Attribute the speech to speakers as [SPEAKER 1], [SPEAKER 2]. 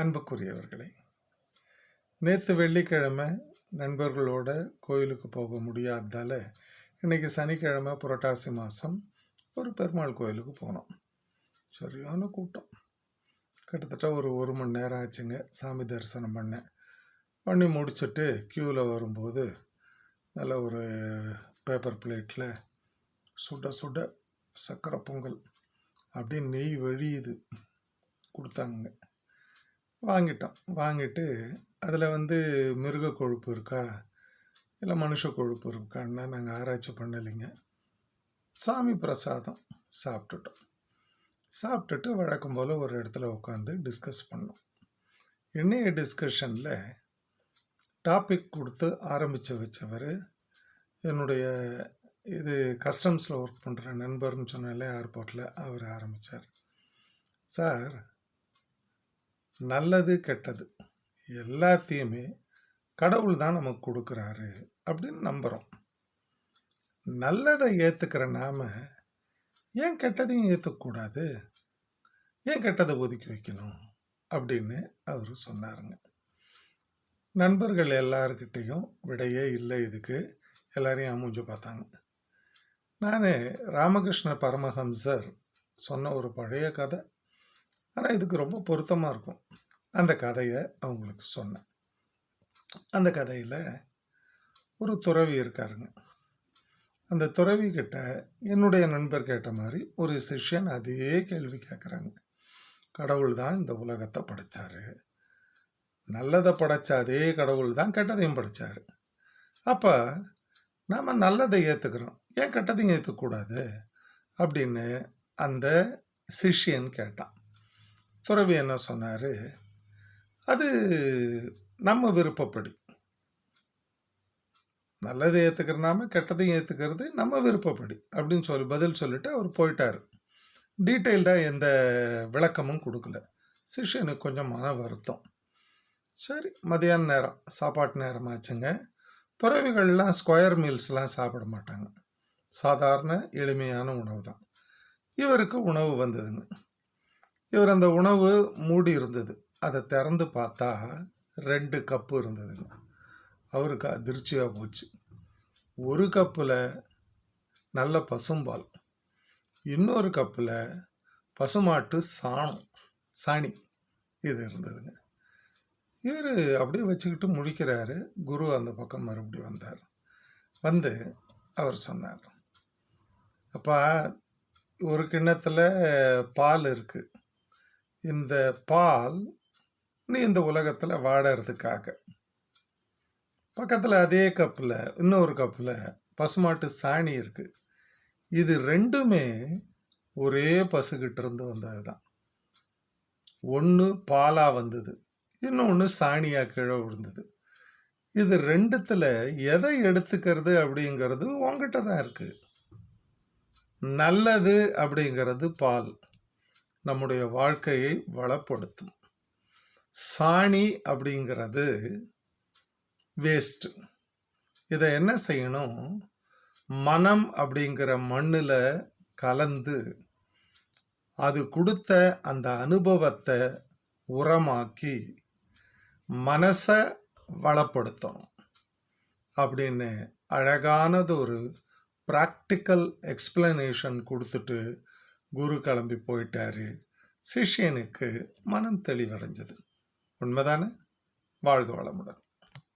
[SPEAKER 1] அன்புக்குரியவர்களே நேற்று வெள்ளிக்கிழமை நண்பர்களோட கோயிலுக்கு போக முடியாததால் இன்றைக்கி சனிக்கிழமை புரட்டாசி மாதம் ஒரு பெருமாள் கோயிலுக்கு போனோம். சரியான கூட்டம். கிட்டத்தட்ட ஒரு ஒரு மணி நேரம் ஆச்சுங்க. சாமி தரிசனம் பண்ணேன் பண்ணி முடிச்சுட்டு க்யூவில் வரும்போது நல்ல ஒரு பேப்பர் பிளேட்டில் சுட சுட சக்கரை பொங்கல் அப்படியே நெய் வழியுது. கொடுத்தாங்க. வாங்கிட்டோம். வாங்கிட்டு அதில் வந்து மிருக கொழுப்பு இருக்கா? இல்லை மனுஷ கொழுப்பு இருக்கான்னா நாங்கள் ஆராய்ச்சி பண்ணலைங்க. சாமி பிரசாதம் சாப்பிட்டுட்டோம். சாப்பிட்டுட்டு வழக்கம் போல் ஒரு இடத்துல உட்காந்து டிஸ்கஸ் பண்ணோம். இன்றைய டிஸ்கஷனில் டாபிக் கொடுத்து ஆரம்பித்து வச்சவர் என்னுடைய இது கஸ்டம்ஸில் ஒர்க் பண்ணுற நண்பர்னு சொன்னாலே ஏர்போர்ட்டில் அவர் ஆரம்பித்தார் சார் நல்லது கெட்டது. எல்லாத்தையுமே கடவுள் தான் நமக்கு கொடுக்குறாரு அப்படின்னு நம்புகிறோம் நல்லதை ஏற்றுக்கிற நாம ஏன் கெட்டதையும் ஏற்றுக்கக்கூடாது ஏன் கெட்டதை ஒதுக்கி வைக்கணும்? அப்படின்னு அவர் சொன்னாருங்க. நண்பர்கள் எல்லாருக்கிட்டேயும் விடையே இல்லை இதுக்கு. எல்லாரையும் அமுஞ்சு பார்த்தாங்க. நான் ராமகிருஷ்ண பரமஹம்சர் சொன்ன ஒரு பழைய கதை. ஆனால் இதுக்கு ரொம்ப பொருத்தமாக இருக்கும். அந்த கதையை அவங்களுக்கு சொன்னேன். அந்த கதையில் ஒரு துறவி இருக்காருங்க. அந்த துறவி கிட்ட என்னுடைய நண்பர் கேட்ட மாதிரி ஒரு சிஷ்யன் அதே கேள்வி கேட்குறாங்க கடவுள் தான் இந்த உலகத்தை படைச்சாரு. நல்லதை படைச்ச அதே கடவுள் தான் கெட்டதையும் படைத்தார் அப்போ நாம் நல்லதை ஏற்றுக்கிறோம் ஏன் கெட்டதையும் ஏற்றுக்கூடாது அப்படின்னு அந்த சிஷ்யன் கேட்டான். துறவி என்ன சொன்னார்? அது நம்ம விருப்பப்படி. நல்லதை ஏற்றுக்கிறனாம கெட்டதையும் ஏற்றுக்கிறது நம்ம விருப்பப்படி அப்படின்னு சொல்லி பதில் சொல்லிட்டு அவர் போயிட்டார். டீட்டெயில்டாக எந்த விளக்கமும் கொடுக்கல. சிஷ்யனுக்கு கொஞ்சம் மன வருத்தம். சரி மதியான நேரம். சாப்பாட்டு நேரம் ஆச்சுங்க. துறவிகள்லாம் ஸ்கொயர் மீல்ஸ்லாம் சாப்பிட மாட்டாங்க. சாதாரண எளிமையான உணவு தான் இவருக்கு உணவு வந்ததுங்க. இவர் அந்த உணவு மூடி இருந்தது. அதை திறந்து பார்த்தா ரெண்டு கப்பு இருந்ததுங்க அவருக்கு அதிர்ச்சியாக போச்சு. ஒரு கப்பில் நல்ல பசும்பால் இன்னொரு கப்பில் பசுமாட்டு சாணம் சாணி இது இருந்ததுங்க. இவர் அப்படியே வச்சுக்கிட்டு முழிக்கிறாரு. குரு அந்த பக்கம் மறுபடியும் வந்தார். வந்து அவர் சொன்னார் அப்பா ஒரு கிண்ணத்தில் பால் இருக்குது இந்த பால் நீ இந்த உலகத்தில் வாடறதுக்காக. பக்கத்தில் அதே கப்பில் இன்னொரு கப்பில் பசுமாட்டு சாணி இருக்குது இது ரெண்டுமே ஒரே பசுக்கிட்ட இருந்து வந்தது தான் ஒன்று பாலாக வந்தது இன்னொன்று சாணியாக கீழே விழுந்தது. இது ரெண்டுத்தில் எதை எடுத்துக்கிறது அப்படிங்கிறது உங்ககிட்ட தான் இருக்குது நல்லது அப்படிங்கிறது பால். நம்முடைய வாழ்க்கையை வளப்படுத்தும். சாணி அப்படிங்கிறது வேஸ்ட்டு இதை என்ன செய்யணும்? மனம் அப்படிங்கிற மண்ணில் கலந்து அது கொடுத்த அந்த அனுபவத்தை உரமாக்கி மனசை வளப்படுத்தணும். அப்படின்னு அழகானது ஒரு ப்ராக்டிக்கல் எக்ஸ்பிளனேஷன் கொடுத்துட்டு குரு கிளம்பி போயிட்டாரு. சிஷ்யனுக்கு மனம் தெளிவடைஞ்சது. உண்மைதானே? வாழ்க வளமுடன்.